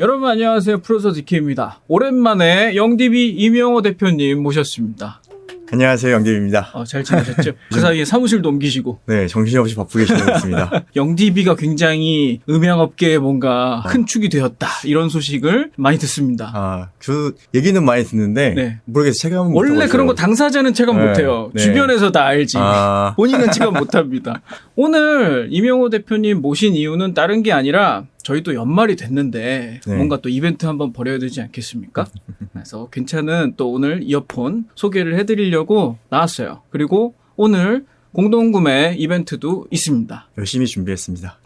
여러분 안녕하세요. 프로서 디케입니다. 오랜만에 영디비 이명호 대표님 모셨습니다. 안녕하세요, 영디입니다. 어, 잘 지내셨죠? 그 사이에 사무실도 옮기시고 네, 정신없이 바쁘게 지내고 있습니다. 영디비가 굉장히 음향업계에 뭔가 큰 축이 되었다 이런 소식을 많이 듣습니다. 아, 저 얘기는 많이 듣는데 네. 모르겠어요. 체감은 원래 못하고 그런 거. 당사자는 체감 네, 못해요. 네. 주변에서 다 알지. 아, 본인은 체감 못합니다. 오늘 이명호 대표님 모신 이유는 다른 게 아니라 저희도 연말이 됐는데 네. 뭔가 또 이벤트 한번 벌여야 되지 않겠습니까? 그래서 괜찮은 또 오늘 이어폰 소개를 해드리려고 나왔어요. 그리고 오늘 공동구매 이벤트도 있습니다. 열심히 준비했습니다.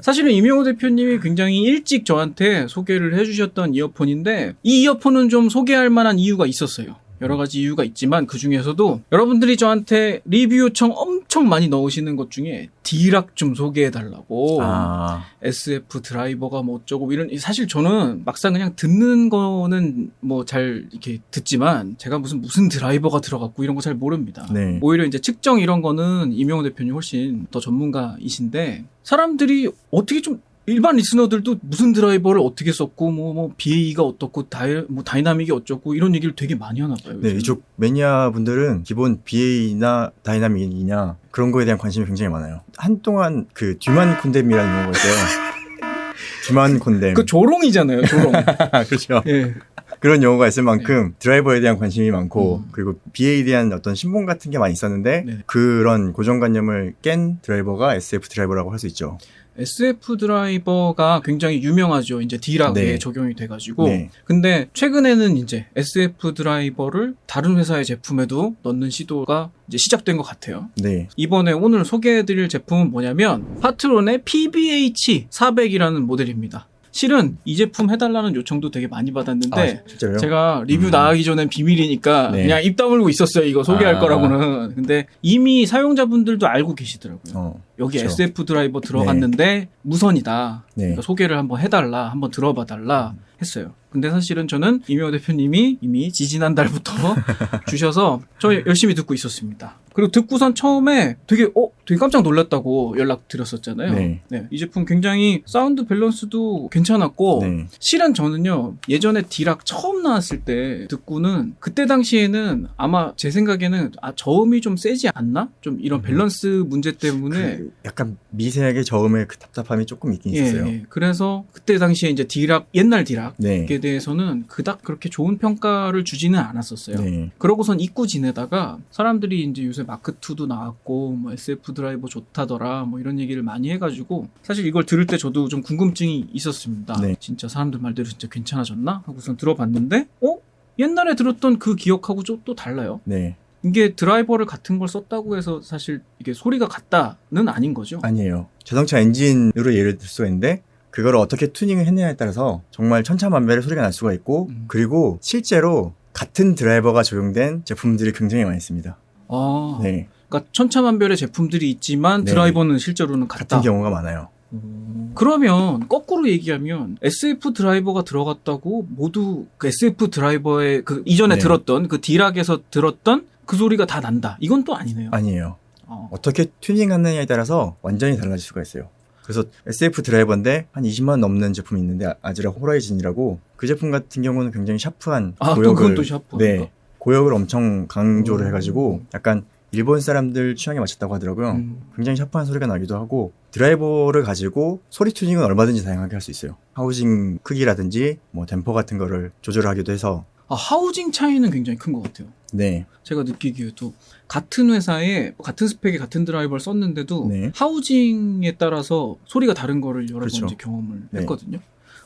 사실은 이명호 대표님이 굉장히 일찍 저한테 소개를 해주셨던 이어폰인데 이 이어폰은 좀 소개할 만한 이유가 있었어요. 여러 가지 이유가 있지만 그 중에서도 여러분들이 저한테 리뷰 요청 엄청 많이 넣으시는 것 중에 D락 좀 소개해 달라고 아, SF 드라이버가 뭐 어쩌고 이런 사실 저는 막상 그냥 듣는 거는 뭐 잘 이렇게 듣지만 제가 무슨 무슨 드라이버가 들어갔고 이런 거 잘 모릅니다. 네. 오히려 이제 측정 이런 거는 이명호 대표님 훨씬 더 전문가이신데 사람들이 어떻게 좀 일반 리스너들도 무슨 드라이버를 어떻게 썼고 뭐, 뭐 BA가 어떻고 다이, 뭐 다이나믹이 어쩌고 이런 얘기를 되게 많이 하나 봐요. 네, 요즘. 이쪽 매니아 분들은 기본 BA나 다이나믹이냐 그런 거에 대한 관심이 굉장히 많아요. 한동안 그 듀만 콘뎀이라는 용어가 있어요. 듀만 콘뎀. 그 조롱이잖아요, 조롱. 그렇죠. 예. 그런 용어가 있을 만큼 드라이버에 대한 관심이 많고 음. 그리고 BA에 대한 어떤 신봉 같은 게 많이 있었는데 네. 그런 고정관념을 깬 드라이버가 SF 드라이버라고 할 수 있죠. SF 드라이버가 굉장히 유명하죠. 이제 D락에 네. 적용이 돼가지고. 네. 근데 최근에는 이제 SF 드라이버를 다른 회사의 제품에도 넣는 시도가 이제 시작된 것 같아요. 네. 이번에 오늘 소개해드릴 제품은 뭐냐면 파트론의 PBH 400이라는 모델입니다. 실은 이 제품 해달라는 요청도 되게 많이 받았는데 아? 제가 리뷰 음. 나가기 전엔 비밀이니까 네. 그냥 입 다물고 있었어요. 이거 소개할 아. 거라고는. 근데 이미 사용자분들도 알고 계시더라고요. 어, 여기 그쵸. SF 드라이버 들어갔는데 무선이다. 네. 그러니까 소개를 한번 해달라, 한번 들어봐 달라 했어요. 근데 사실은 저는 이명호 대표님이 이미 지지난 달부터 주셔서 저 열심히 듣고 있었습니다. 그리고 듣고선 처음에 되게 어 되게 깜짝 놀랐다고 연락 드렸었잖아요. 네. 이 제품 굉장히 사운드 밸런스도 괜찮았고 네. 실은 저는요 예전에 디락 처음 나왔을 때 듣고는 그때 당시에는 아마 제 생각에는 아 저음이 좀 세지 않나 좀 이런 음. 밸런스 문제 때문에 그 약간 미세하게 저음의 그 답답함이 조금 있긴 예, 있었어요. 예. 그래서 그때 당시에 이제 디락 옛날 디락에 네. 대해서는 그닥 그렇게 좋은 평가를 주지는 않았었어요. 네. 그러고선 잊고 지내다가 사람들이 이제 요새 마크 2도 나왔고 뭐 SF 드라이버 좋다더라 뭐 이런 얘기를 많이 해가지고 사실 이걸 들을 때 저도 좀 궁금증이 있었습니다. 네. 진짜 사람들 말대로 진짜 괜찮아졌나 하고선 들어봤는데 어 옛날에 들었던 그 기억하고 좀 또 달라요. 네. 이게 드라이버를 같은 걸 썼다고 해서 사실 이게 소리가 같다는 아닌 거죠. 아니에요. 자동차 엔진으로 예를 들 수가 있는데 그거를 어떻게 투닝을 했느냐에 따라서 정말 천차만별의 소리가 날 수가 있고 음. 그리고 실제로 같은 드라이버가 적용된 제품들이 굉장히 많이 있습니다. 아, 네. 그러니까 천차만별의 제품들이 있지만 네. 드라이버는 실제로는 같다. 같은 경우가 많아요. 음. 그러면 거꾸로 얘기하면 SF 드라이버가 들어갔다고 모두 그 SF 드라이버의 그 이전에 네. 들었던 그 디락에서 들었던 그 소리가 다 난다. 이건 또 아니네요. 아니에요. 어. 어떻게 튜닝하느냐에 따라서 완전히 달라질 수가 있어요. 그래서 SF 드라이버인데 한 20만 원 넘는 제품이 있는데 아즈라 호라이즌이라고 그 제품 같은 경우는 굉장히 샤프한 아, 또 고역을 샤프. 네 고역을 엄청 강조를 오. 해가지고 약간 일본 사람들 취향에 맞췄다고 하더라고요. 음. 굉장히 샤프한 소리가 나기도 하고 드라이버를 가지고 소리 튜닝은 얼마든지 다양하게 할 수 있어요. 하우징 크기라든지 뭐 댐퍼 같은 거를 조절하기도 해서 아, 하우징 차이는 굉장히 큰 것 같아요. 네 제가 느끼기에도 같은 회사에 같은 스펙의 같은 드라이버를 썼는데도 네. 하우징에 따라서 소리가 다른 거를 여러 그렇죠. 번 이제 경험을 네. 했거든요.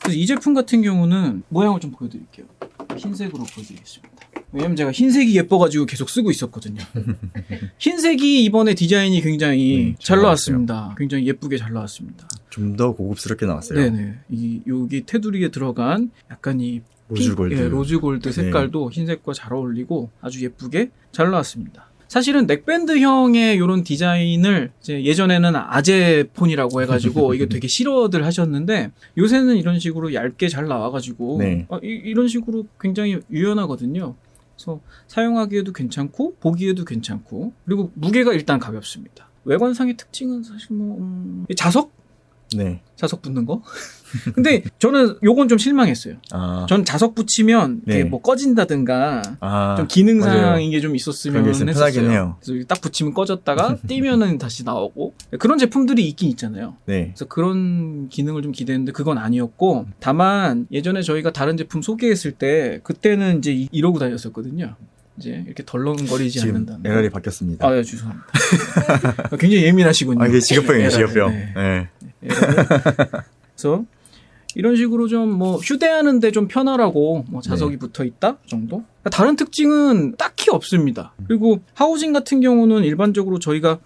그래서 이 제품 같은 경우는 모양을 좀 보여드릴게요. 흰색으로 보여드리겠습니다. 왜냐면 제가 흰색이 예뻐가지고 계속 쓰고 있었거든요. 흰색이 이번에 디자인이 굉장히 네, 잘 잘 나왔습니다. 굉장히 예쁘게 잘 나왔습니다. 좀 더 고급스럽게 나왔어요. 네네. 이 여기 테두리에 들어간 약간 이 로즈 핑- 골드. 예, 로즈 골드 네. 색깔도 흰색과 잘 어울리고 아주 예쁘게 잘 나왔습니다. 사실은 넥밴드형의 이런 디자인을 예전에는 아재 폰이라고 해가지고 이게 되게 싫어들 하셨는데 요새는 이런 식으로 얇게 잘 나와가지고 네. 아, 이, 런 식으로 굉장히 유연하거든요. 그래서 사용하기에도 괜찮고 보기에도 괜찮고 그리고 무게가 일단 가볍습니다. 외관상의 특징은 사실 뭐 음, 자석 네. 자석 붙는 거. 근데 저는 요건 좀 실망했어요. 아. 전 자석 붙이면 이게 네. 뭐 꺼진다든가 아. 좀 기능상 맞아요. 이게 좀 있었으면 그런 게 있으면 했었어요. 편하긴 해요. 그래서 딱 붙이면 꺼졌다가 띄면은 다시 나오고 그런 제품들이 있긴 있잖아요. 네. 그래서 그런 기능을 좀 기대했는데 그건 아니었고 다만 예전에 저희가 다른 제품 소개했을 때 그때는 이제 이- 이러고 다녔었거든요. 이제 이렇게 덜렁거리지 지금 않는다. 에러이 바뀌었습니다. 아, 예, 죄송합니다. 굉장히 예민하시군요. 아, 이게 직업병이에요, 직업병. 네. 네. 에러에. 그래서 이런 식으로 좀 뭐 휴대하는데 좀 편하라고 뭐 자석이 네. 붙어 있다 정도. 그러니까 다른 특징은 딱히 없습니다. 그리고 하우징 같은 경우는 일반적으로 저희가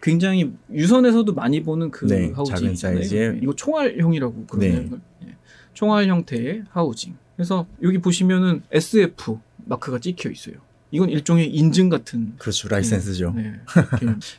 굉장히 유선에서도 많이 보는 그 네, 하우징 있잖아요. 사이즈의- 이거 총알형이라고 그러네요. 네. 예. 총알 형태의 하우징. 그래서 여기 보시면은 SF 마크가 찍혀 있어요. 이건 일종의 인증 같은 그렇죠. 라이센스죠. 네.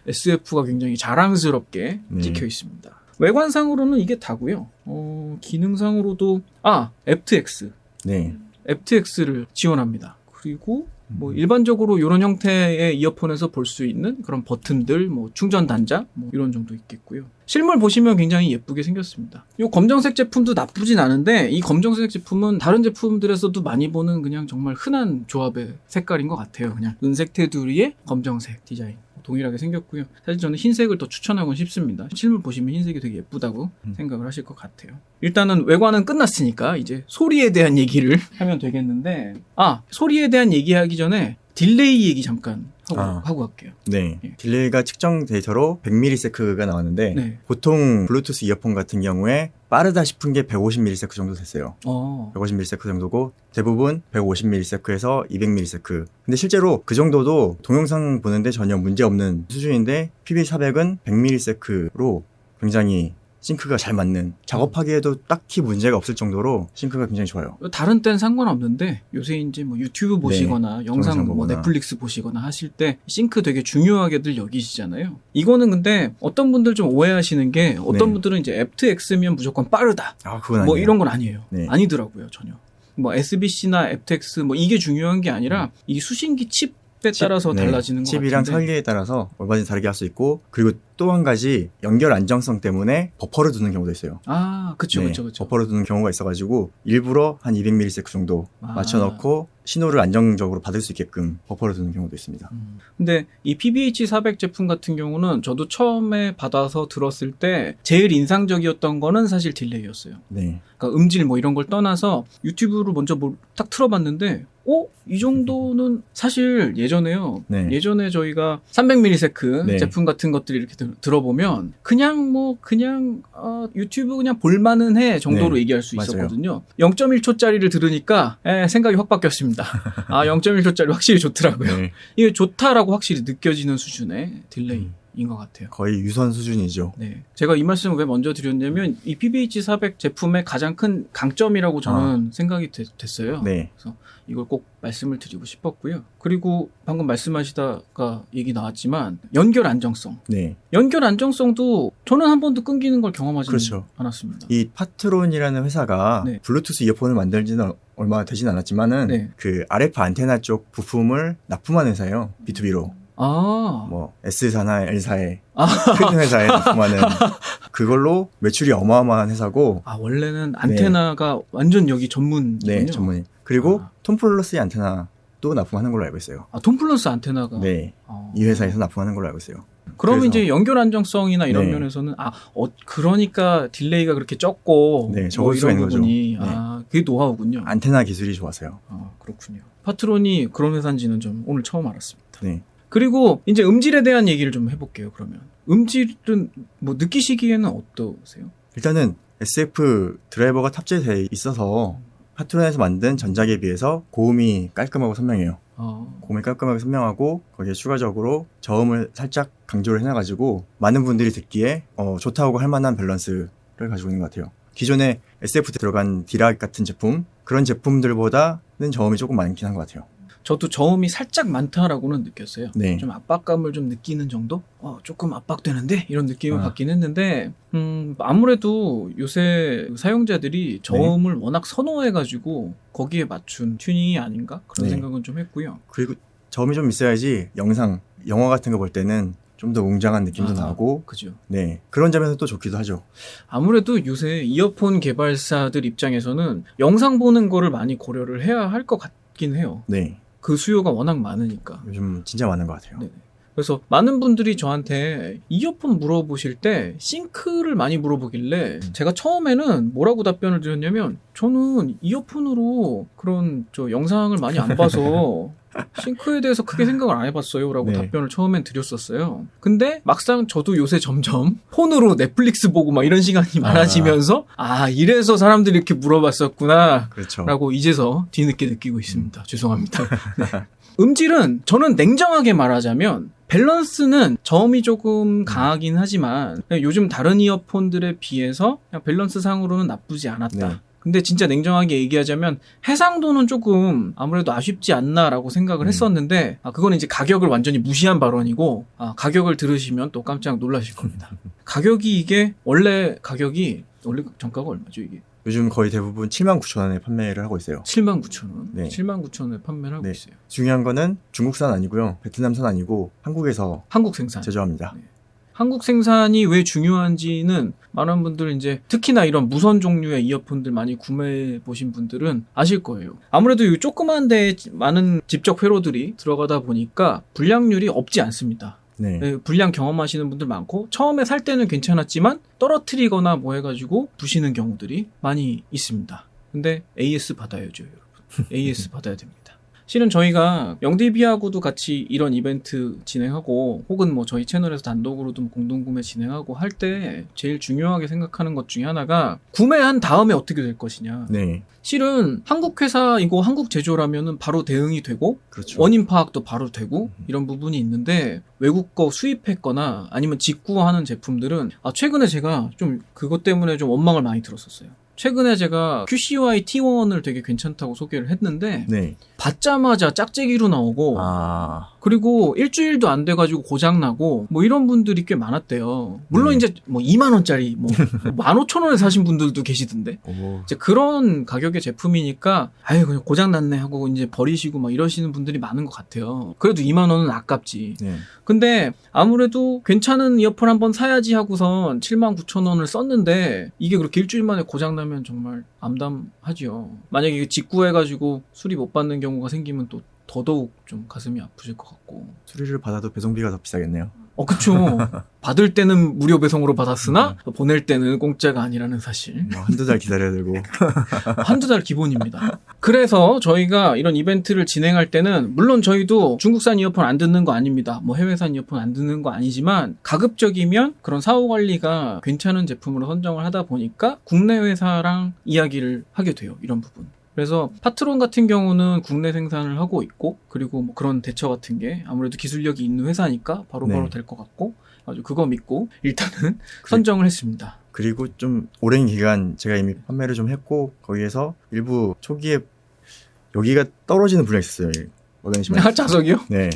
SF가 굉장히 자랑스럽게 네. 찍혀 있습니다. 외관상으로는 이게 다고요. 어, 기능상으로도 아, aptX. 네. aptX를 지원합니다. 그리고 뭐 음. 일반적으로 이런 형태의 이어폰에서 볼 수 있는 그런 버튼들, 뭐 충전 단자, 뭐 이런 정도 있겠고요. 실물 보시면 굉장히 예쁘게 생겼습니다. 이 검정색 제품도 나쁘진 않은데 이 검정색 제품은 다른 제품들에서도 많이 보는 그냥 정말 흔한 조합의 색깔인 것 같아요. 그냥 은색 테두리에 검정색 디자인. 동일하게 생겼고요. 사실 저는 흰색을 더 추천하고 싶습니다. 실물 보시면 흰색이 되게 예쁘다고 음. 생각을 하실 것 같아요. 일단은 외관은 끝났으니까 이제 소리에 대한 얘기를 하면 되겠는데 아 소리에 대한 얘기하기 전에 딜레이 얘기 잠깐 하고, 아. 하고 갈게요. 네. 예. 딜레이가 측정 데이터로 100ms가 나왔는데 네. 보통 블루투스 이어폰 같은 경우에 빠르다 싶은 게 150ms 정도 됐어요. 어. 150ms 정도고 대부분 150ms에서 200ms. 근데 실제로 그 정도도 동영상 보는데 전혀 문제 없는 수준인데 PB400은 100ms로 굉장히 싱크가 잘 맞는 작업하기에도 딱히 문제가 없을 정도로 싱크가 굉장히 좋아요. 다른 땐 상관없는데 요새 이제 뭐 유튜브 보시거나 영상 영상 뭐. 넷플릭스 보시거나 하실 때 싱크 되게 중요하게들 여기시잖아요. 이거는 근데 어떤 분들 좀 오해하시는 게 어떤 네. 분들은 이제 aptX면 무조건 빠르다. 아, 그건 아니에요. 뭐 이런 건 아니에요. 네. 아니더라고요, 전혀. 뭐 SBC나 aptX 뭐 이게 중요한 게 아니라 이 수신기 칩 에 따라서 음. 칩, 네. 달라지는 것 칩이랑 같은데. 설계에 따라서 얼마든지 다르게 할 수 있고 그리고 또 한 가지 연결 안정성 때문에 버퍼를 두는 경우도 있어요. 아, 그쵸, 네, 그쵸. 버퍼를 두는 경우가 있어가지고 일부러 한 200ms 정도 아. 맞춰놓고 신호를 안정적으로 받을 수 있게끔 버퍼를 두는 경우도 있습니다. 음. 근데 이 PBH400 제품 같은 경우는 저도 처음에 받아서 들었을 때 제일 인상적이었던 거는 사실 딜레이였어요. 네, 그러니까 음질 뭐 이런 걸 떠나서 유튜브로 먼저 뭘딱 틀어봤는데, 어? 이 정도는 사실 예전에요. 네. 예전에 저희가 300ms 네. 제품 같은 것들 이렇게 들, 들어보면 그냥 뭐 그냥 어, 유튜브 그냥 볼만은 해 정도로 네. 얘기할 수 맞아요. 있었거든요. 0.1초짜리를 들으니까 에, 생각이 확 바뀌었습니다. 아 0.1초짜리 확실히 좋더라고요. 네, 이게 좋다라고 확실히 느껴지는 수준의 딜레이 인 것 같아요. 거의 유선 수준이죠. 네. 제가 이 말씀을 왜 먼저 드렸냐면 이 PBH400 제품의 가장 큰 강점이라고 저는 생각이 되- 됐어요. 아. 네, 이걸 꼭 말씀을 드리고 싶었고요. 그리고 방금 말씀하시다가 얘기 나왔지만 연결 안정성. 네. 연결 안정성도 저는 한 번도 끊기는 걸 경험하지 그렇죠. 않았습니다. 이 파트론이라는 회사가 네. 블루투스 이어폰을 만들지는 얼마 되진 않았지만은 네. 그 RF 안테나 쪽 부품을 납품하는 회사예요. B2B로. 아, 뭐 S사나 L사에 아. 큰 회사에 납품하는 그걸로 매출이 어마어마한 회사고 아 원래는 안테나가 완전 여기 전문이군요. 네, 전문이. 그리고 아. 톰플러스의 안테나도 납품하는 걸로 알고 있어요. 아, 톰플러스 안테나가. 네. 어. 이 회사에서 납품하는 걸로 알고 있어요. 그러면 이제 연결 안정성이나 이런 네. 면에서는 아, 어, 그러니까 딜레이가 그렇게 적고 네, 뭐 적을 수가 이런 있는 거죠. 부분이 네. 아, 그게 노하우군요. 안테나 기술이 좋아서요. 아, 그렇군요. 파트론이 그런 회사인지는 좀 오늘 처음 알았습니다. 네. 그리고 이제 음질에 대한 얘기를 좀 해볼게요. 그러면 음질은 뭐 느끼시기에는 어떠세요? 일단은 SF 드라이버가 탑재돼 있어서 파트론에서 만든 전작에 비해서 고음이 깔끔하고 선명해요. 아, 고음이 깔끔하게 선명하고 거기에 추가적으로 저음을 살짝 강조를 해놔가지고 많은 분들이 듣기에 어, 좋다고 할 만한 밸런스를 가지고 있는 것 같아요. 기존에 SF 들어간 디락 같은 제품 그런 제품들보다는 저음이 조금 많긴 한 것 같아요. 저도 저음이 살짝 많다라고는 느꼈어요. 네. 좀 압박감을 좀 느끼는 정도? 어, 조금 압박되는데? 이런 느낌을 아. 받긴 했는데, 음, 아무래도 요새 사용자들이 저음을 워낙 선호해가지고 거기에 맞춘 튜닝이 아닌가? 그런 네. 생각은 좀 했고요. 그리고 저음이 좀 있어야지 영상, 영화 같은 거 볼 때는 좀더 웅장한 느낌도 아, 나고 그죠. 네 그런 점에서 또 좋기도 하죠. 아무래도 요새 이어폰 개발사들 입장에서는 영상 보는 거를 많이 고려를 해야 할 것 같긴 해요. 네 그 수요가 워낙 많으니까. 요즘 진짜 많은 것 같아요. 네. 그래서 많은 분들이 저한테 이어폰 물어보실 때 싱크를 많이 물어보길래 음. 제가 처음에는 뭐라고 답변을 드렸냐면 저는 이어폰으로 그런 저 영상을 많이 안 봐서 싱크에 대해서 크게 생각을 안 해봤어요라고 네. 답변을 처음엔 드렸었어요. 근데 막상 저도 요새 점점 폰으로 넷플릭스 보고 막 이런 시간이 많아지면서 아 이래서 사람들이 이렇게 물어봤었구나 그렇죠. 라고 이제서 뒤늦게 느끼고 있습니다. 죄송합니다. 네. 음질은 저는 냉정하게 말하자면 밸런스는 저음이 조금 강하긴 하지만 요즘 다른 이어폰들에 비해서 밸런스 상으로는 나쁘지 않았다. 네. 근데 진짜 냉정하게 얘기하자면 해상도는 조금 아무래도 아쉽지 않나라고 생각을 음. 했었는데 아 그거는 이제 가격을 완전히 무시한 발언이고 아 가격을 들으시면 또 깜짝 놀라실 겁니다. 가격이 이게 원래 가격이 원래 정가가 얼마죠 이게? 요즘 거의 대부분 7만 9천 원에 판매를 하고 있어요. 7만 9천 원. 네. 7만 9천 원에 판매를 하고 네. 있어요. 중요한 거는 중국산 아니고요. 베트남산 아니고 한국에서 한국 생산. 제조합니다. 네. 한국 생산이 왜 중요한지는 많은 분들 이제 특히나 이런 무선 종류의 이어폰들 많이 구매해 보신 분들은 아실 거예요. 아무래도 이 조그만 데에 많은 집적 회로들이 들어가다 보니까 불량률이 없지 않습니다. 네. 네, 불량 경험하시는 분들 많고 처음에 살 때는 괜찮았지만 떨어뜨리거나 뭐 해가지고 부시는 경우들이 많이 있습니다. 근데 AS 받아야죠, 여러분. AS 받아야 됩니다. 실은 저희가 영디비하고도 같이 이런 이벤트 진행하고 혹은 뭐 저희 채널에서 단독으로도 뭐 공동구매 진행하고 할 때 제일 중요하게 생각하는 것 중에 하나가 구매한 다음에 어떻게 될 것이냐. 네. 실은 한국 회사이고 한국 제조라면은 바로 대응이 되고 그렇죠. 원인 파악도 바로 되고 이런 부분이 있는데 외국 거 수입했거나 아니면 직구하는 제품들은 아 최근에 제가 좀 그것 때문에 좀 원망을 많이 들었었어요. 최근에 제가 QCY T1을 되게 괜찮다고 소개를 했는데 네. 받자마자 짝재기로 나오고 아. 그리고 일주일도 안 돼가지고 고장 나고 뭐 이런 분들이 꽤 많았대요. 물론 네. 이제 뭐 2만 원짜리 뭐 15,000원에 사신 분들도 계시던데. 오. 이제 그런 가격의 제품이니까 아유 그냥 고장 났네 하고 이제 버리시고 막 이러시는 분들이 많은 것 같아요. 그래도 2만 원은 아깝지. 네. 근데 아무래도 괜찮은 이어폰 한번 사야지 하고선 7만 9천 원을 썼는데 이게 그렇게 일주일 만에 고장 나면 정말 암담하지요. 만약에 직구해가지고 수리 못 받는 경우가 생기면 또 더더욱 좀 가슴이 아프실 것 같고. 수리를 받아도 배송비가 더 비싸겠네요. 어, 그쵸. 받을 때는 무료 배송으로 받았으나 보낼 때는 공짜가 아니라는 사실. 뭐 한두 달 기다려야 되고. 한두 달 기본입니다. 그래서 저희가 이런 이벤트를 진행할 때는 물론 저희도 중국산 이어폰 안 듣는 거 아닙니다. 뭐 해외산 이어폰 안 듣는 거 아니지만 가급적이면 그런 사후 관리가 괜찮은 제품으로 선정을 하다 보니까 국내 회사랑 이야기를 하게 돼요. 이런 부분. 그래서 파트론 같은 경우는 국내 생산을 하고 있고 그리고 뭐 그런 대처 같은 게 아무래도 기술력이 있는 회사니까 바로바로 네. 될것 같고 아주 그거 믿고 일단은 선정을 했습니다. 그리고 좀 오랜 기간 제가 이미 판매를 좀 했고 거기에서 일부 초기에 여기가 떨어지는 분량이 있었어요. 아, 자석이요? 네.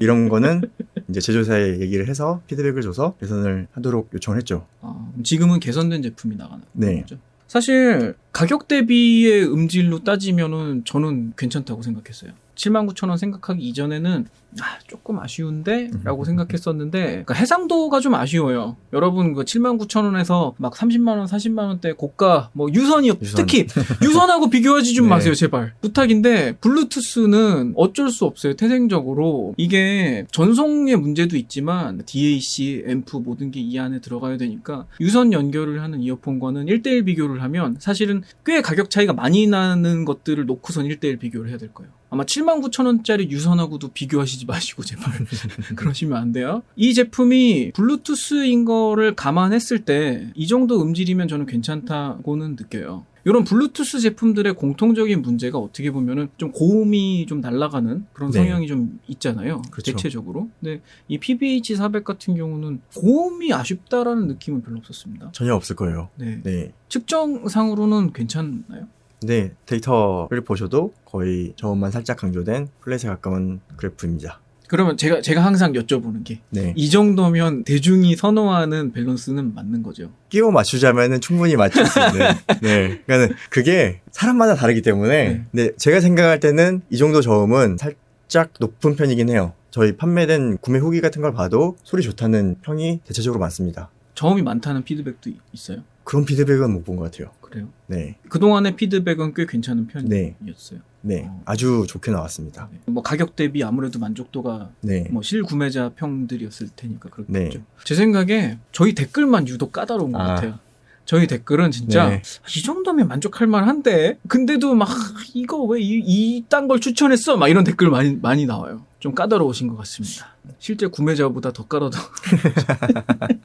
이런 거는 이제 제조사에 얘기를 해서 피드백을 줘서 개선을 하도록 요청을 했죠. 아, 지금은 개선된 제품이 나가는 네. 거죠. 사실 가격 대비의 음질로 따지면은 저는 괜찮다고 생각했어요. 79,000원 생각하기 이전에는 아, 조금 아쉬운데? 라고 생각했었는데 그러니까 해상도가 좀 아쉬워요. 여러분 그 79,000원에서 막 30만 원, 40만 원대 고가 뭐 유선이요. 유선. 특히 유선하고 비교하지 좀 네. 마세요, 제발. 부탁인데 블루투스는 어쩔 수 없어요. 태생적으로 이게 전송의 문제도 있지만 DAC, 앰프 모든 게 이 안에 들어가야 되니까 유선 연결을 하는 이어폰과는 1대1 비교를 하면 사실은 꽤 가격 차이가 많이 나는 것들을 놓고선 1대1 비교를 해야 될 거예요. 아마 79,000원짜리 유선하고도 비교하시지 마시고 제발 그러시면 안 돼요. 이 제품이 블루투스인 거를 감안했을 때 이 정도 음질이면 저는 괜찮다고는 느껴요. 이런 블루투스 제품들의 공통적인 문제가 어떻게 보면은 좀 고음이 좀 날아가는 그런 네. 성향이 좀 있잖아요. 그렇죠. 대체적으로. 근데 이 PBH400 같은 경우는 고음이 아쉽다라는 느낌은 별로 없었습니다. 전혀 없을 거예요. 네. 네. 측정상으로는 괜찮나요? 근데 데이터를 보셔도 거의 저음만 살짝 강조된 플랫에 가까운 그래프입니다. 그러면 제가 제가 항상 여쭤보는 게 이 네. 정도면 대중이 선호하는 밸런스는 맞는 거죠. 끼워 맞추자면은 충분히 맞출 수 있는. 네. 그러니까 그게 사람마다 다르기 때문에. 네. 근데 제가 생각할 때는 이 정도 저음은 살짝 높은 편이긴 해요. 저희 판매된 구매 후기 같은 걸 봐도 소리 좋다는 평이 대체적으로 많습니다. 저음이 많다는 피드백도 이- 있어요. 그런 피드백은 못 본 것 같아요. 그래요. 네, 그동안의 피드백은 꽤 괜찮은 네. 편이었어요. 네, 어. 아주 좋게 나왔습니다. 네. 뭐 가격 대비 아무래도 만족도가 네, 뭐 실구매자 평들이었을 테니까 그렇겠죠. 네. 제 생각에 저희 댓글만 유독 까다로운 것 아. 같아요. 저희 댓글은 진짜 네. 이 정도면 만족할 만한데 근데도 막 이거 왜 이딴 걸 추천했어? 막 이런 댓글 많이 많이 나와요. 좀 까다로우신 것 같습니다. 실제 구매자보다 더 까다도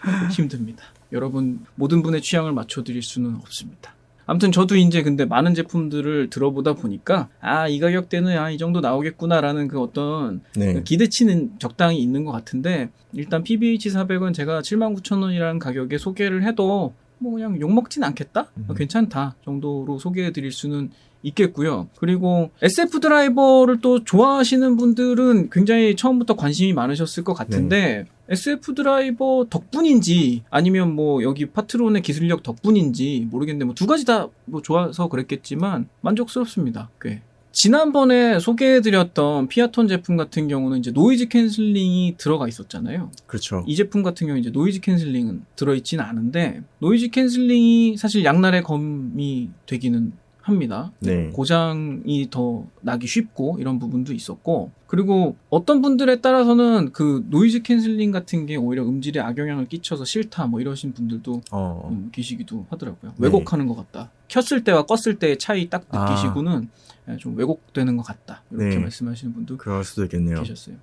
힘듭니다. 여러분 모든 분의 취향을 맞춰드릴 수는 없습니다. 아무튼 저도 이제 근데 많은 제품들을 들어보다 보니까 아 이 가격대는 아 이 정도 나오겠구나라는 그 어떤 네, 기대치는 적당히 있는 것 같은데 일단 PBH 400은 제가 79,000원이라는 가격에 소개를 해도 뭐 그냥 욕 먹진 않겠다 음. 어, 괜찮다 정도로 소개해 드릴 수는 있겠고요 그리고 SF 드라이버를 또 좋아하시는 분들은 굉장히 처음부터 관심이 많으셨을 것 같은데 SF 드라이버 덕분인지 아니면 뭐 여기 파트론의 기술력 덕분인지 모르겠는데 뭐 두 가지 다 뭐 좋아서 그랬겠지만 만족스럽습니다 꽤 지난번에 소개해드렸던 피아톤 제품 같은 경우는 이제 노이즈 캔슬링이 들어가 있었잖아요. 그렇죠. 이 제품 같은 경우 이제 노이즈 캔슬링은 들어있지는 않은데 노이즈 캔슬링이 사실 양날의 검이 되기는 합니다. 네, 고장이 더 나기 쉽고 이런 부분도 있었고 그리고 어떤 분들에 따라서는 그 노이즈 캔슬링 같은 게 오히려 음질에 악영향을 끼쳐서 싫다 뭐 이러신 분들도 어, 음, 계시기도 하더라고요. 네. 왜곡하는 것 같다. 켰을 때와 껐을 때의 차이 딱 아. 느끼시고는 예, 좀 왜곡되는 것 같다. 이렇게 네. 말씀하시는 분도 그럴 수도 있겠네요. 계셨어요.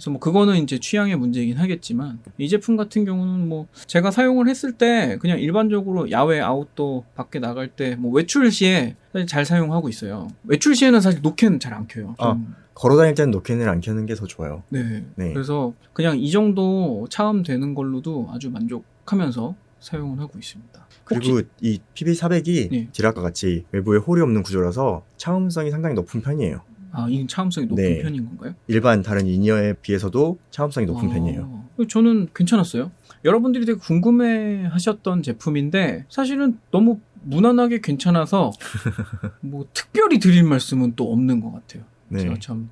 음. 그래서 뭐 그거는 이제 취향의 문제이긴 하겠지만 이 제품 같은 경우는 뭐 제가 사용을 했을 때 그냥 일반적으로 야외 아웃도어 밖에 나갈 때 뭐 외출 시에 사실 잘 사용하고 있어요. 외출 시에는 사실 노캔 잘 안 켜요. 아. 좀 걸어 다닐 때는 노캔을 안 켜는 게 더 좋아요. 네. 네. 그래서 그냥 이 정도 차음 되는 걸로도 아주 만족하면서 사용을 하고 있습니다. 그리고 이 PB400이 네. 디락과 같이 외부에 홀이 없는 구조라서 차음성이 상당히 높은 편이에요. 아, 이 차음성이 높은 네. 편인 건가요? 일반 다른 인이어에 비해서도 차음성이 높은 아, 편이에요. 저는 괜찮았어요. 여러분들이 되게 궁금해 하셨던 제품인데, 사실은 너무 무난하게 괜찮아서, 뭐, 특별히 드릴 말씀은 또 없는 것 같아요. 네. 제가 참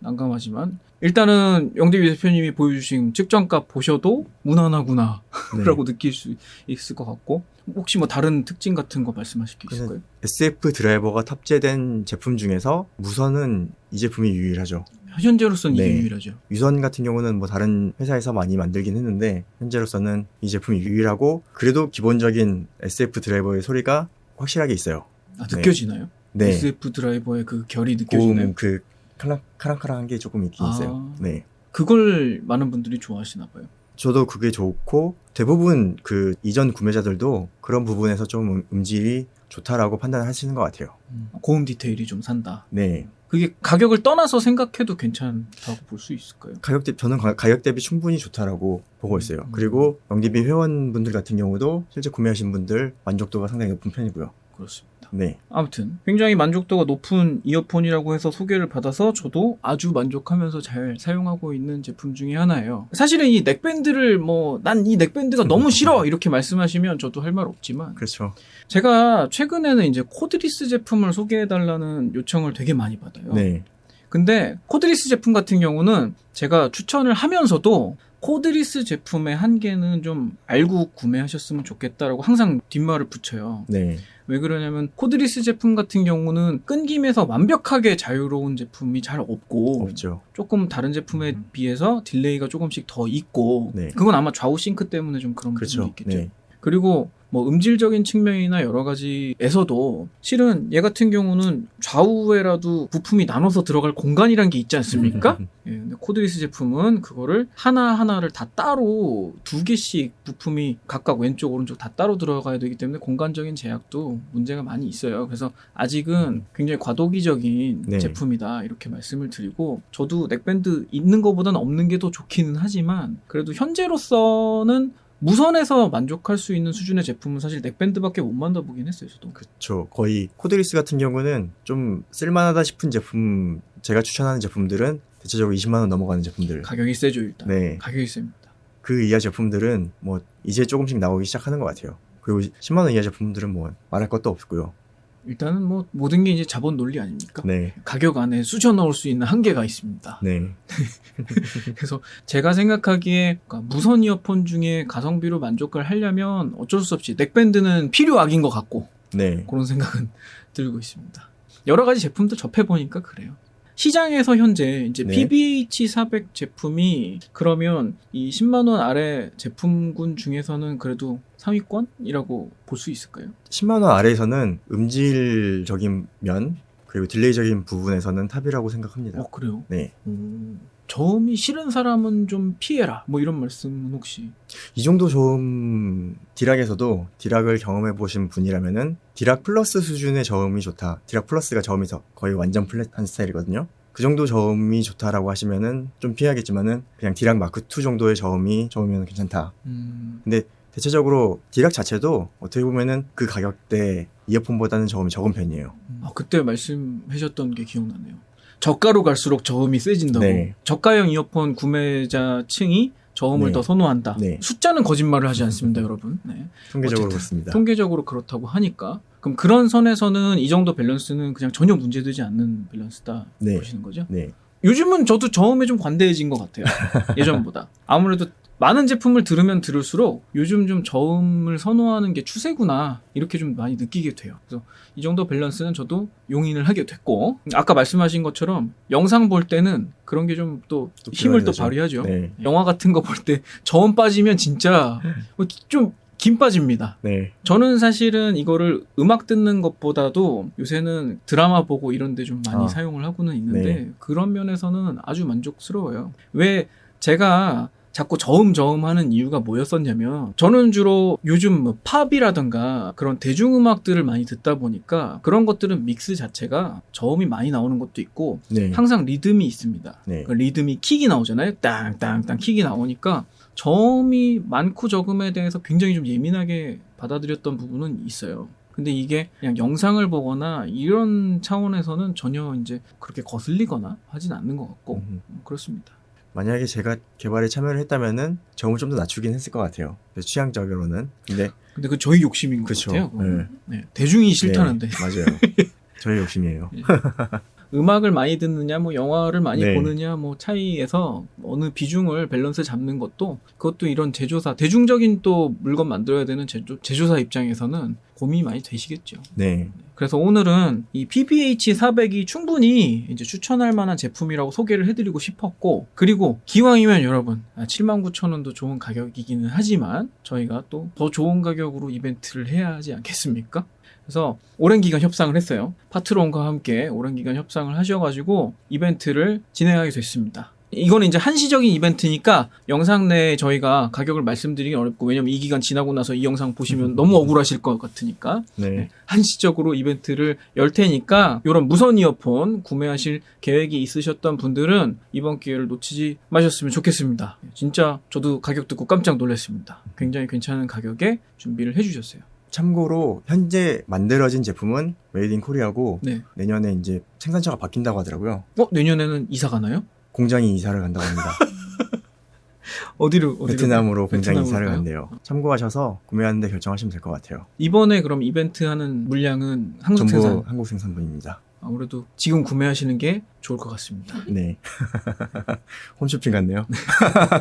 난감하지만. 일단은 영대비 대표님이 보여주신 측정값 보셔도 무난하구나, 네. 라고 느낄 수 있을 것 같고, 혹시 뭐 다른 특징 같은 거 말씀하실 게 있을까요? SF 드라이버가 탑재된 제품 중에서 무선은 이 제품이 유일하죠. 현재로서는 이게 네. 유일하죠. 유선 같은 경우는 뭐 다른 회사에서 많이 만들긴 했는데 현재로서는 이 제품이 유일하고 그래도 기본적인 SF 드라이버의 소리가 확실하게 있어요. 아, 네. 느껴지나요? 네. SF 드라이버의 그 결이 느껴지나요? 그 카랑, 카랑카랑한 게 조금 있긴 아. 있어요. 네. 그걸 많은 분들이 좋아하시나 봐요. 저도 그게 좋고 대부분 그 이전 구매자들도 그런 부분에서 좀 음- 음질이 좋다라고 판단하시는 것 같아요. 고음 디테일이 좀 산다. 네. 그게 가격을 떠나서 생각해도 괜찮다고 볼 수 있을까요? 가격 대비 저는 가, 격 대비 충분히 좋다라고 보고 있어요. 음. 그리고 영디비 회원분들 같은 경우도 실제 구매하신 분들 만족도가 상당히 높은 편이고요. 그렇습니다. 네. 아무튼 굉장히 만족도가 높은 이어폰이라고 해서 소개를 받아서 저도 아주 만족하면서 잘 사용하고 있는 제품 중에 하나예요. 사실은 이 넥밴드를 뭐 난 이 넥밴드가 너무 싫어 이렇게 말씀하시면 저도 할 말 없지만 그렇죠. 제가 최근에는 이제 코드리스 제품을 소개해 달라는 요청을 되게 많이 받아요. 네. 근데 코드리스 제품 같은 경우는 제가 추천을 하면서도 코드리스 제품의 한계는 좀 알고 구매하셨으면 좋겠다라고 항상 뒷말을 붙여요. 네. 왜 그러냐면 코드리스 제품 같은 경우는 끊김에서 완벽하게 자유로운 제품이 잘 없고 없죠. 조금 다른 제품에 비해서 딜레이가 조금씩 더 있고 네. 그건 아마 좌우 싱크 때문에 좀 그런 부분이 그렇죠. 있겠죠. 네. 그리고 뭐 음질적인 측면이나 여러 가지에서도 실은 얘 같은 경우는 좌우에라도 부품이 나눠서 들어갈 공간이란 게 있지 않습니까? 예, 근데 코드리스 제품은 그거를 하나하나를 다 따로 두 개씩 부품이 각각 왼쪽 오른쪽 다 따로 들어가야 되기 때문에 공간적인 제약도 문제가 많이 있어요. 그래서 아직은 굉장히 과도기적인 네. 제품이다 이렇게 말씀을 드리고 저도 넥밴드 있는 것보다는 없는 게 더 좋기는 하지만 그래도 현재로서는 무선에서 만족할 수 있는 수준의 제품은 사실 넥밴드밖에 못 만나보긴 했어요. 저도. 그렇죠. 거의 코드리스 같은 경우는 좀 쓸만하다 싶은 제품 제가 추천하는 제품들은 대체적으로 20만 원 넘어가는 제품들. 가격이 세죠 일단. 네. 가격이 셉니다. 그 이하 제품들은 뭐 이제 조금씩 나오기 시작하는 것 같아요. 그리고 10만 원 이하 제품들은 뭐 말할 것도 없고요. 일단은 뭐 모든 게 이제 자본 논리 아닙니까? 네. 가격 안에 수저 넣을 수 있는 한계가 있습니다. 네. 그래서 제가 생각하기에 그러니까 무선 이어폰 중에 가성비로 만족을 하려면 어쩔 수 없이 넥밴드는 필요악인 것 같고 네. 그런 생각은 들고 있습니다. 여러 가지 제품들 접해 보니까 그래요. 시장에서 현재 이제 네. PBH400 제품이 그러면 이 10만 원 아래 제품군 중에서는 그래도 상위권이라고 볼 수 있을까요? 10만 원 아래에서는 음질적인 면 그리고 딜레이적인 부분에서는 탑이라고 생각합니다. 어 그래요. 네. 오, 저음이 싫은 사람은 좀 피해라. 뭐 이런 말씀은 혹시 이 정도 저음 디락에서도 디락을 경험해 보신 분이라면은 디락 플러스 수준의 저음이 좋다. 디락 플러스가 저음이 더 거의 완전 플랫한 스타일이거든요. 그 정도 저음이 좋다라고 하시면은 좀 피하겠지만은 그냥 디락 마크 2 정도의 저음이 저음이면 괜찮다. 음, 근데 대체적으로 디락 자체도 어떻게 보면은 그 가격대 이어폰보다는 저음이 적은 편이에요. 아, 그때 말씀하셨던 게 기억나네요. 저가로 갈수록 저음이 세진다고. 네. 저가형 이어폰 구매자층이 저음을 네. 더 선호한다. 네. 숫자는 거짓말을 하지 않습니다, 여러분. 네. 통계적으로 그렇습니다. 통계적으로 그렇다고 하니까. 그럼 그런 선에서는 이 정도 밸런스는 그냥 전혀 문제되지 않는 밸런스다 네. 보시는 거죠? 네. 요즘은 저도 저음에 좀 관대해진 것 같아요. 예전보다. 아무래도 많은 제품을 들으면 들을수록 요즘 좀 저음을 선호하는 게 추세구나. 이렇게 좀 많이 느끼게 돼요. 그래서 이 정도 밸런스는 저도 용인을 하게 됐고, 아까 말씀하신 것처럼 영상 볼 때는 그런 게좀또또 힘을 또. 발휘하죠. 네. 영화 같은 거 볼 때 저음 빠지면 진짜 좀김 빠집니다. 네. 저는 사실은 이거를 음악 듣는 것보다도 요새는 드라마 보고 이런 데 좀 많이 아. 사용을 하고는 있는데 네. 그런 면에서는 아주 만족스러워요. 왜 제가 자꾸 저음 저음 하는 이유가 뭐였었냐면 저는 주로 요즘 뭐 팝이라든가 그런 대중음악들을 많이 듣다 보니까 그런 것들은 믹스 자체가 저음이 많이 나오는 것도 있고 네. 항상 리듬이 있습니다. 네. 그 리듬이 킥이 나오잖아요. 땅땅땅 킥이 나오니까 저음이 많고 적음에 대해서 굉장히 좀 예민하게 받아들였던 부분은 있어요. 근데 이게 그냥 영상을 보거나 이런 차원에서는 전혀 이제 그렇게 거슬리거나 하진 않는 것 같고 음. 음, 그렇습니다. 만약에 제가 개발에 참여를 했다면은 저음을 좀 더 낮추긴 했을 것 같아요. 취향적으로는. 근데 근데 그 저희 욕심인 것 그쵸. 같아요. 네. 네, 대중이 싫다는데 네, 맞아요. 저의 욕심이에요. 음악을 많이 듣느냐, 뭐 영화를 많이 네. 보느냐, 뭐 차이에서 어느 비중을 밸런스 잡는 것도 그것도 이런 제조사 대중적인 또 물건 만들어야 되는 제조, 제조사 입장에서는 고민이 많이 되시겠죠. 네. 그래서 오늘은 이 PBH 400이 충분히 이제 추천할 만한 제품이라고 소개를 해드리고 싶었고, 그리고 기왕이면 여러분, 79,000원도 좋은 가격이기는 하지만, 저희가 또 더 좋은 가격으로 이벤트를 해야 하지 않겠습니까? 그래서 오랜 기간 협상을 했어요. 파트론과 함께 오랜 기간 협상을 하셔가지고 이벤트를 진행하게 됐습니다. 이거는 이제 한시적인 이벤트니까 영상 내에 저희가 가격을 말씀드리기 어렵고 왜냐면 이 기간 지나고 나서 이 영상 보시면 너무 억울하실 것 같으니까 네. 한시적으로 이벤트를 열 테니까 이런 무선 이어폰 구매하실 계획이 있으셨던 분들은 이번 기회를 놓치지 마셨으면 좋겠습니다. 진짜 저도 가격 듣고 깜짝 놀랐습니다. 굉장히 괜찮은 가격에 준비를 해주셨어요. 참고로 현재 만들어진 제품은 메이드 인 코리아고 네. 내년에 이제 생산처가 바뀐다고 하더라고요. 어 내년에는 이사 가나요? 공장이 이사를 간다고 합니다. 어디로? 어디로 베트남으로 공장 베트남으로 이사를 가요? 간대요. 참고하셔서 구매하는데 결정하시면 될 것 같아요. 이번에 그럼 이벤트 하는 물량은 한국 전부 생산. 한국 생산분입니다. 아무래도 지금 구매하시는 게 좋을 것 같습니다. 네. 홈쇼핑 같네요.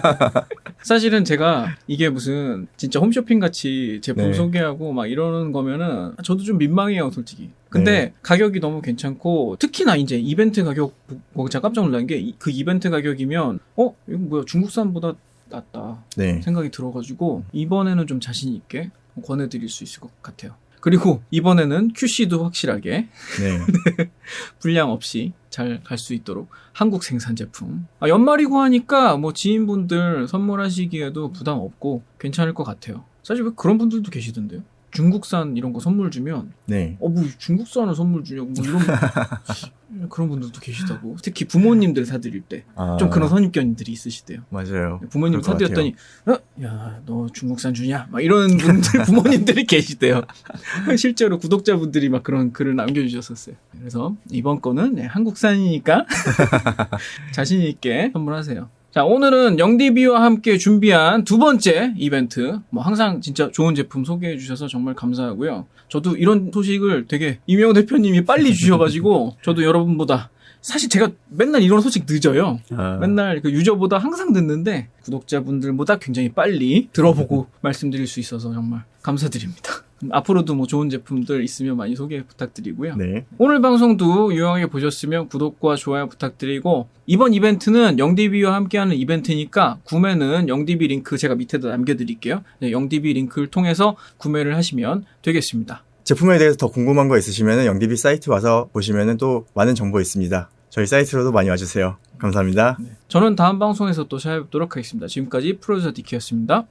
사실은 제가 이게 무슨 진짜 홈쇼핑 같이 제품 네. 소개하고 막 이러는 거면은 저도 좀 민망해요, 솔직히. 근데 네. 가격이 너무 괜찮고 특히나 이제 이벤트 가격 보고 제가 깜짝 놀란 게 그 이벤트 가격이면 어 이거 뭐야 중국산보다 낫다 네. 생각이 들어 가지고 이번에는 좀 자신 있게 권해 드릴 수 있을 것 같아요. 그리고 이번에는 QC도 확실하게 네. 불량 없이 잘 갈 수 있도록 한국 생산 제품. 아, 연말이고 하니까 뭐 지인분들 선물하시기에도 부담 없고 괜찮을 것 같아요. 사실 왜 그런 분들도 계시던데요? 중국산 이런 거 선물 주면 네. 어뭐 중국산을 선물 주냐고 뭐 이런 그런 분들도 계시다고. 특히 부모님들 사드릴 때좀 아, 그런 선입견들이 있으시대요. 맞아요. 부모님 그럴 것 사드렸더니 어? 야, 너 중국산 주냐? 막 이런 분들 부모님들이 계시대요. 실제로 구독자분들이 막 그런 글을 남겨 주셨었어요. 그래서 이번 거는 네, 한국산이니까 자신 있게 선물하세요. 자, 오늘은 영디비와 함께 준비한 두 번째 이벤트. 뭐 항상 진짜 좋은 제품 소개해 주셔서 정말 감사하고요. 저도 이런 소식을 되게 이명호 대표님이 빨리 주셔가지고 저도 여러분보다 사실 제가 맨날 이런 소식 늦어요. 아, 맨날 그 유저보다 항상 듣는데 구독자분들보다 굉장히 빨리 들어보고 말씀드릴 수 있어서 정말 감사드립니다. 앞으로도 뭐 좋은 제품들 있으면 많이 소개 부탁드리고요. 네. 오늘 방송도 유용하게 보셨으면 구독과 좋아요 부탁드리고 이번 이벤트는 영디비와 함께하는 이벤트니까 구매는 영디비 링크 제가 밑에다 남겨드릴게요. 네, 영디비 링크를 통해서 구매를 하시면 되겠습니다. 제품에 대해서 더 궁금한 거 있으시면 영디비 사이트 와서 보시면 또 많은 정보 있습니다. 저희 사이트로도 많이 와주세요. 감사합니다. 저는 다음 방송에서 또 찾아뵙도록 하겠습니다. 지금까지 프로듀서 디키였습니다.